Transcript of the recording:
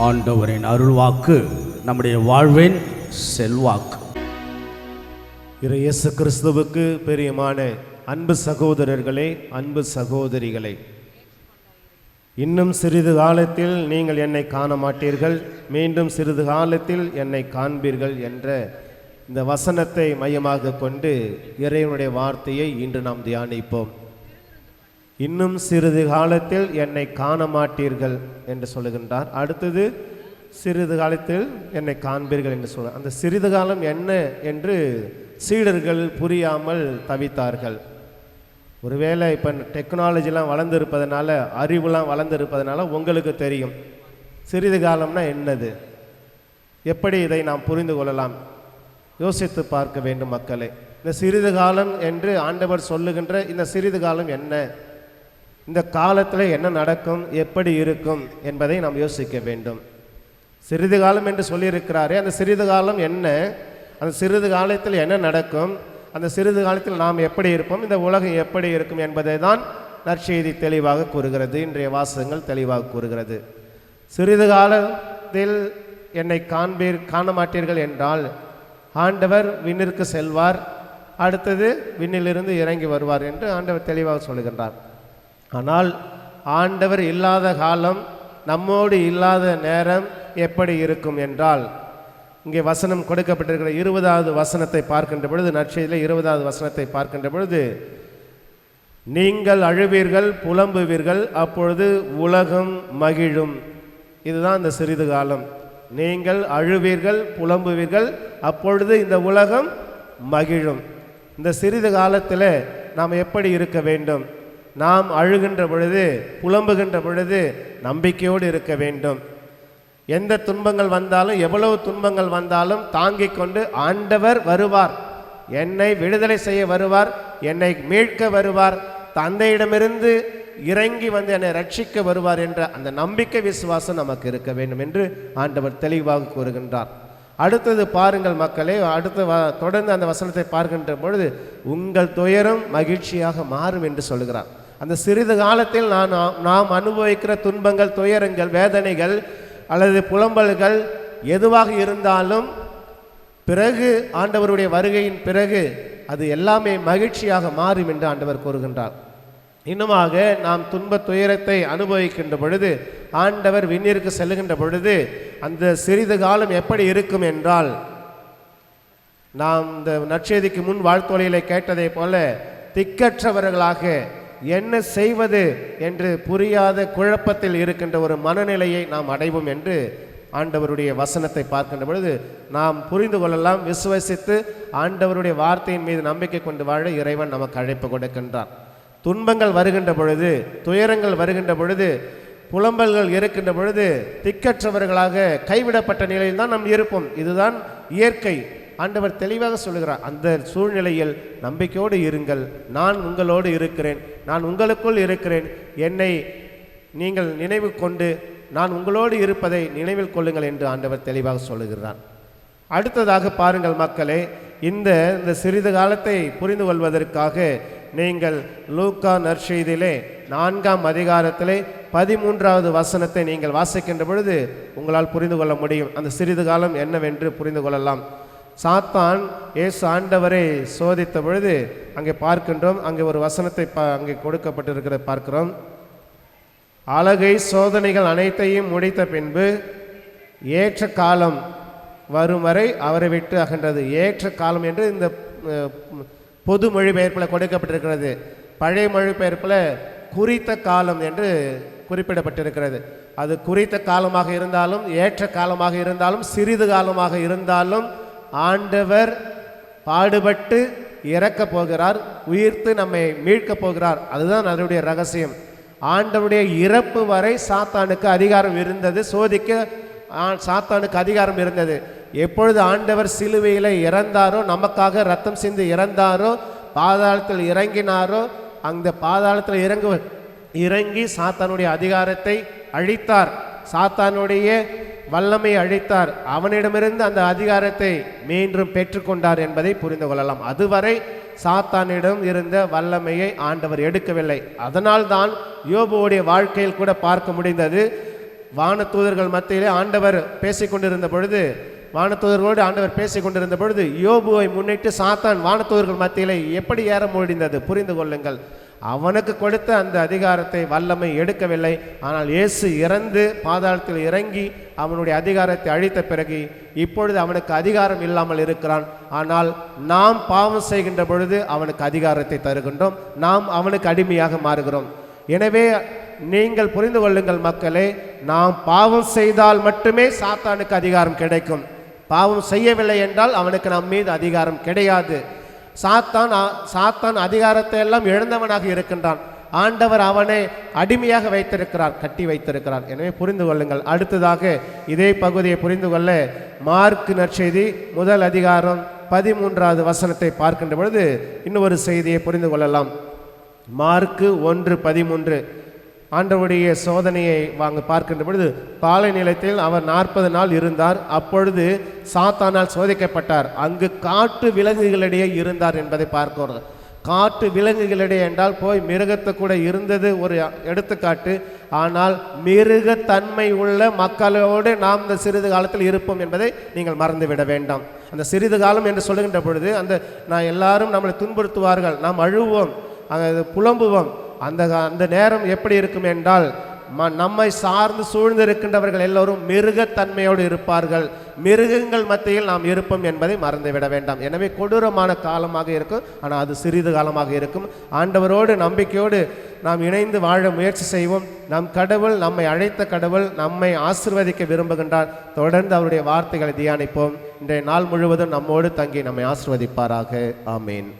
ஆண்டவரின் அருள்வாக்கு நம்முடைய வாழ்வின் செல்வாக்கு. இறை இயேசு கிறிஸ்துவுக்கு பிரியமான அன்பு சகோதரர்களே அன்பு சகோதரிகளே. இன்னும் சிறிது காலத்தில் நீங்கள் என்னை காண மாட்டீர்கள் மீண்டும் சிறிது காலத்தில் என்னை காண்பீர்கள் என்ற இந்த வசனத்தை மையமாக கொண்டு இறைவனுடைய வார்த்தையை இன்று நாம் தியானிப்போம். இன்னும் சிறிது காலத்தில் என்னை காண மாட்டீர்கள் என்று சொல்லுகின்றார். அடுத்தது சிறிது காலத்தில் என்னை காண்பீர்கள் என்று சொல்ல அந்த சிறிது காலம் என்ன என்று சீடர்கள் புரியாமல் தவித்தார்கள். ஒருவேளை இப்போ டெக்னாலஜிலாம் வளர்ந்துருப்பதனால அறிவுலாம் வளர்ந்துருப்பதனால உங்களுக்கு தெரியும். சிறிது காலம்னா என்னது? எப்படி இதை நாம் புரிந்து கொள்ளலாம்? யோசித்து பார்க்க வேண்டும் மக்களை. இந்த சிறிது காலம் என்று ஆண்டவர் சொல்லுகின்ற இந்த சிறிது காலம் என்ன? இந்த காலத்தில் என்ன நடக்கும் எப்படி இருக்கும் என்பதை நாம் யோசிக்க வேண்டும். சிறிது காலம் என்று சொல்லியிருக்கிறாரே அந்த சிறிது காலம் என்ன அந்த சிறிது காலத்தில் என்ன நடக்கும் அந்த சிறிது காலத்தில் நாம் எப்படி இருப்போம் இந்த உலகம் எப்படி இருக்கும் என்பதை தான் நற்செய்தி தெளிவாக கூறுகிறது இன்றைய வாசகங்கள் தெளிவாக கூறுகிறது. சிறிது காலத்தில் என்னை காண்பீர் காண மாட்டீர்கள் என்றால் ஆண்டவர் விண்ணிற்கு செல்வார் அடுத்தது விண்ணிலிருந்து இறங்கி வருவார் என்று ஆண்டவர் தெளிவாக சொல்லுகின்றார். ஆனால் ஆண்டவர் இல்லாத காலம் நம்மோடு இல்லாத நேரம் எப்படி இருக்கும் என்றால் இங்கே வசனம் கொடுக்கப்பட்டிருக்கிற இருபதாவது வசனத்தை பார்க்கின்ற பொழுது நற்செய்தியில் இருபதாவது வசனத்தை பார்க்கின்ற பொழுது நீங்கள் அழுவீர்கள் புலம்புவீர்கள் அப்பொழுது உலகம் மகிழும். இதுதான் இந்த சிறிது காலம். நீங்கள் அழுவீர்கள் புலம்புவீர்கள் அப்பொழுது இந்த உலகம் மகிழும். இந்த சிறிது காலத்தில் நாம் எப்படி இருக்க வேண்டும்? நாம் அழுகின்ற பொழுது புலம்புகின்ற பொழுது நம்பிக்கையோடு இருக்க வேண்டும். எந்த துன்பங்கள் வந்தாலும் எவ்வளவு துன்பங்கள் வந்தாலும் தாங்கிக் கொண்டு ஆண்டவர் வருவார். என்னை விடுதலை செய்ய வருவார் என்னை மீட்க வருவார் தந்தையிடமிருந்து இறங்கி வந்து என்னை ரட்சிக்க வருவார் என்ற அந்த நம்பிக்கை விசுவாசம் நமக்கு இருக்க வேண்டும் என்று ஆண்டவர் தெளிவாக கூறுகின்றார். அடுத்தது பாருங்கள் மக்களே அடுத்த வ- தொடர்ந்து அந்த வசனத்தை பார்க்கின்ற பொழுது உங்கள் துயரம் மகிழ்ச்சியாக மாறும் என்று சொல்கிறார். அந்த சிறிது காலத்தில் நான் நாம் அனுபவிக்கிற துன்பங்கள் துயரங்கள் வேதனைகள் அல்லது புலம்பல்கள் எதுவாக இருந்தாலும் பிறகு ஆண்டவருடைய வருகையின் பிறகு அது எல்லாமே மகிழ்ச்சியாக மாறும் என்று ஆண்டவர் கூறுகின்றார். இன்னுமாக நாம் துன்ப துயரத்தை அனுபவிக்கின்ற பொழுது ஆண்டவர் விண்ணிற்கு செல்லுகின்ற பொழுது அந்த சிறிது காலம் எப்படி இருக்கும் என்றால் நாம் இந்த நற்செய்திக்கு முன் வாழ்த்தொழிலை கேட்டதை போல திக்கற்றவர்களாக என்ன செய்வது என்று புரியாத குழப்பத்தில் இருக்கின்ற ஒரு மனநிலையை நாம் அடைவோம் என்று ஆண்டவருடைய வசனத்தை பார்க்கின்ற பொழுது நாம் புரிந்து கொள்ளலாம் விசுவசித்து ஆண்டவருடைய வார்த்தையின் மீது நம்பிக்கை கொண்டு வாழ இறைவன் நமக்கு அழைப்பு கொடுக்கின்றான். துன்பங்கள் வருகின்ற பொழுது துயரங்கள் வருகின்ற பொழுது புலம்பல்கள் இருக்கின்ற பொழுது திக்கற்றவர்களாக கைவிடப்பட்ட நிலையில் தான் நாம் இருப்போம். இதுதான் இயற்கை. ஆண்டவர் தெளிவாக சொல்லுகிறார் அந்த சூழ்நிலையில் நம்பிக்கையோடு இருங்கள். நான் உங்களோடு இருக்கிறேன். நான் உங்களுக்குள் இருக்கிறேன். என்னை நீங்கள் நினைவு கொண்டு நான் உங்களோடு இருப்பதை நினைவில் கொள்ளுங்கள் என்று ஆண்டவர் தெளிவாக சொல்லுகிறார். அடுத்ததாக பாருங்கள் மக்களே இந்த இந்த சிறிது காலத்தை புரிந்து கொள்வதற்காக நீங்கள் லூக்கா நற்செய்தியிலே நான்காம் அதிகாரத்திலே பதிமூன்றாவது வசனத்தை நீங்கள் வாசிக்கின்ற பொழுது உங்களால் புரிந்து கொள்ள முடியும். அந்த சிறிது காலம் என்னவென்று புரிந்து கொள்ளலாம். சாத்தான் இயேசு ஆண்டவரை சோதித்த பொழுது அங்கே பார்க்கின்றோம். அங்கே ஒரு வசனத்தை பா அங்கே கொடுக்கப்பட்டிருக்கிறத பார்க்கிறோம். அழகை சோதனைகள் அனைத்தையும் முடித்த பின்பு ஏற்ற காலம் வரும் வரை அவரை விட்டு அகன்றது. ஏற்ற காலம் என்று இந்த பொது மொழிபெயர்ப்பில் கொடுக்கப்பட்டிருக்கிறது. பழைய மொழிபெயர்ப்பில் குறித்த காலம் என்று குறிப்பிடப்பட்டிருக்கிறது. அது குறித்த காலமாக இருந்தாலும் ஏற்ற காலமாக இருந்தாலும் சிறிது காலமாக இருந்தாலும் ஆண்டவர் பாடுபட்டு இறக்க போகிறார் உயிர்த்து நம்மை மீட்கப் போகிறார். அதுதான் அதனுடைய ரகசியம். ஆண்டவருடைய இறப்பு வரை சாத்தானுக்கு அதிகாரம் இருந்தது. சோதிக்க சாத்தானுக்கு அதிகாரம் இருந்தது. எப்பொழுது ஆண்டவர் சிலுவையில் இறந்தாரோ நமக்காக ரத்தம் சிந்து இறந்தாரோ பாதாளத்தில் இறங்கினாரோ அந்த பாதாளத்தில் இறங்கு இறங்கி சாத்தானுடைய அதிகாரத்தை அழித்தார். சாத்தானுடைய வல்லமை அழித்தார். அவனிடமிருந்து அந்த அதிகாரத்தை மீண்டும் பெற்றுக்கொண்டார் என்பதை புரிந்து கொள்ளலாம். அதுவரை சாத்தானிடம் இருந்த வல்லமையை ஆண்டவர் எடுக்கவில்லை. அதனால்தான் யோபுவோடைய வாழ்க்கையில் கூட பார்க்க முடிந்தது. வானத்தூதர்கள் மத்தியிலே ஆண்டவர் பேசிக் கொண்டிருந்த பொழுது வானத்தூதர்களோடு ஆண்டவர் பேசிக்கொண்டிருந்த பொழுது யோபுவை முன்னிட்டு சாத்தான் வானத்தூதர்கள் மத்தியிலே எப்படி ஏற முடிந்தது? புரிந்து கொள்ளுங்கள். அவனுக்கு கொடுத்த அந்த அதிகாரத்தை வல்லமை எடுக்கவில்லை. ஆனால் இயேசு இறந்து பாதாளத்தில் இறங்கி அவனுடைய அதிகாரத்தை அழித்த பிறகு இப்பொழுது அவனுக்கு அதிகாரம் இல்லாமல் இருக்கிறான். ஆனால் நாம் பாவம் செய்கின்ற பொழுது அவனுக்கு அதிகாரத்தை தருகின்றோம். நாம் அவனுக்கு அடிமையாக மாறுகிறோம். எனவே நீங்கள் புரிந்து கொள்ளுங்கள் மக்களே நாம் பாவம் செய்தால் மட்டுமே சாத்தானுக்கு அதிகாரம் கிடைக்கும். பாவம் செய்யவில்லை என்றால் அவனுக்கு நம் மீது அதிகாரம் கிடையாது. சாத்தான் சாத்தான் அதிகாரத்தை எல்லாம் இழந்தவனாக இருக்கின்றான். ஆண்டவர் அவனை அடிமையாக வைத்திருக்கிறார் கட்டி வைத்திருக்கிறார். எனவே புரிந்து கொள்ளுங்கள். அடுத்ததாக இதே பகுதியை புரிந்து கொள்ள மார்க் நற்செய்தி முதல் அதிகாரம் பதிமூன்றாவது வசனத்தை பார்க்கின்ற பொழுது இன்னொரு செய்தியை புரிந்து கொள்ளலாம். மார்க்கு ஒன்று பதிமூன்று. ஆண்டவருடைய சோதனையை வாங்க பார்க்கின்ற பொழுது பாலை நிலத்தில் அவர் நாற்பது நாள் இருந்தார். அப்பொழுது சாத்தானால் சோதிக்கப்பட்டார். அங்கு காட்டு விலங்குகளிடையே இருந்தார் என்பதை பார்க்கிறோம். காட்டு விலங்குகளிடையே என்றால் போய் மிருகத்தை கூட இருந்தது ஒரு எடுத்துக்காட்டு. ஆனால் மிருகத்தன்மை உள்ள மக்களோடு நாம் இந்த சிறிது காலத்தில் இருப்போம் என்பதை நீங்கள் மறந்துவிட வேண்டாம். அந்த சிறிது காலம் என்று சொல்லுகின்ற பொழுது அந்த நான் எல்லாரும் நம்மளை துன்புறுத்துவார்கள். நாம் அழுவோம். அங்க புலம்புவோம். அந்த அந்த நேரம் எப்படி இருக்கும் என்றால் ம நம்மை சார்ந்து சூழ்ந்திருக்கின்றவர்கள் எல்லோரும் மிருகத்தன்மையோடு இருப்பார்கள். மிருகங்கள் மத்தியில் நாம் இருப்போம் என்பதை மறந்துவிட வேண்டாம். எனவே கொடூரமான காலமாக இருக்கும் ஆனால் அது சிறிது காலமாக இருக்கும். ஆண்டவரோடு நம்பிக்கையோடு நாம் இணைந்து வாழ முயற்சி செய்வோம். நம் கடவுள் நம்மை அழைத்த கடவுள் நம்மை ஆசிர்வதிக்க விரும்புகின்றார். தொடர்ந்து அவருடைய வார்த்தைகளை தியானிப்போம். இன்றைய நாள் முழுவதும் நம்மோடு தங்கி நம்மை ஆசிர்வதிப்பாராக. ஆமீன்.